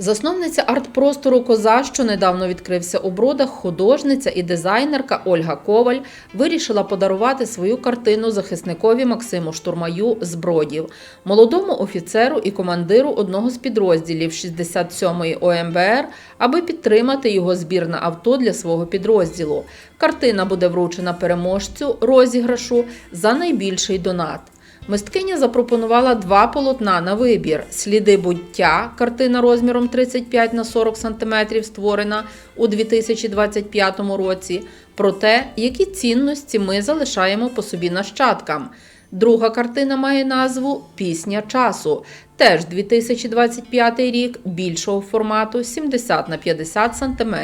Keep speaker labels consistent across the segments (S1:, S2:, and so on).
S1: Засновниця арт-простору Коза, що недавно відкрився у бродах, художниця і дизайнерка Ольга Коваль вирішила подарувати свою картину захисникові Максиму Штурмаю з бродів, молодому офіцеру і командиру одного з підрозділів 67-ї ОМБР, аби підтримати його збір на авто для свого підрозділу. Картина буде вручена переможцю розіграшу за найбільший донат. Мисткиня запропонувала два полотна на вибір: сліди буття, картина розміром 35 на 40 см, створена у 2025 році. Про те, які цінності ми залишаємо по собі нащадкам. Друга картина має назву Пісня часу. Теж 2025 рік більшого формату 70 на 50 см.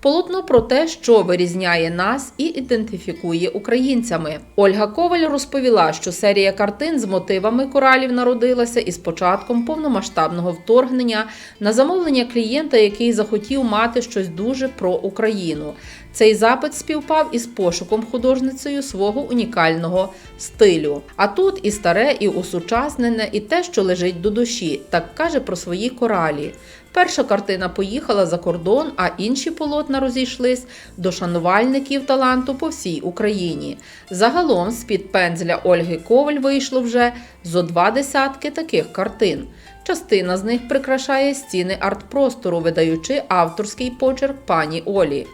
S1: Полотно про те, що вирізняє нас і ідентифікує українцями. Ольга Коваль розповіла, що серія картин з мотивами коралів народилася із початком повномасштабного вторгнення на замовлення клієнта, який захотів мати щось дуже про Україну. Цей запит співпав із пошуком художницею свого унікального стилю. А тут і старе, і усучаснене, і те, що лежить до душі, так каже про свої коралі. Перша картина поїхала за кордон, а інші полотна розійшлись до шанувальників таланту по всій Україні. Загалом з-під пензля Ольги Коваль вийшло вже зо два десятки таких картин. Частина з них прикрашає стіни арт-простору, видаючи авторський почерк пані Олі.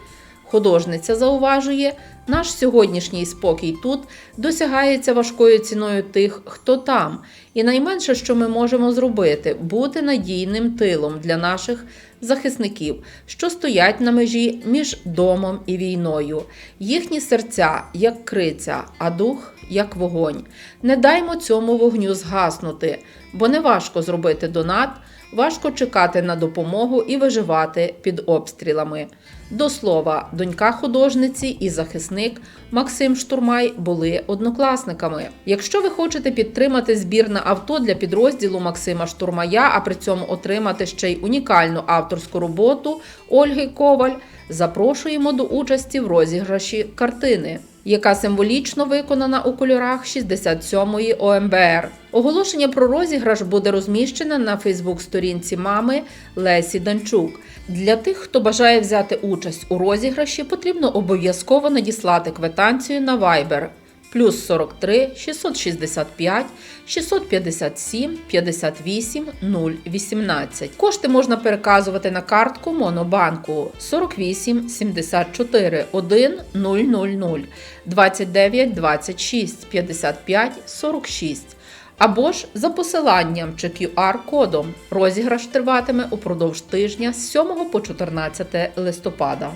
S1: Художниця зауважує, наш сьогоднішній спокій тут досягається важкою ціною тих, хто там, і найменше, що ми можемо зробити, бути надійним тилом для наших захисників, що стоять на межі між домом і війною. Їхні серця як криця, а дух як вогонь. Не даймо цьому вогню згаснути, бо не важко зробити донат. Важко чекати на допомогу і виживати під обстрілами. До слова, донька художниці і захисник Максим Штурмай були однокласниками. Якщо ви хочете підтримати збір на авто для підрозділу Максима Штурмая, а при цьому отримати ще й унікальну авторську роботу Ольги Коваль, запрошуємо до участі в розіграші картини яка символічно виконана у кольорах 67-ї ОМБР. Оголошення про розіграш буде розміщене на Фейсбук-сторінці мами Лесі Данчук. Для тих, хто бажає взяти участь у розіграші, потрібно обов'язково надіслати квитанцію на Viber плюс 43 665 657 58 018. Кошти можна переказувати на картку Монобанку 48 74 1 000 29 26 55 46 або ж за посиланням чи QR-кодом. Розіграш триватиме упродовж тижня з 7 по 14 листопада.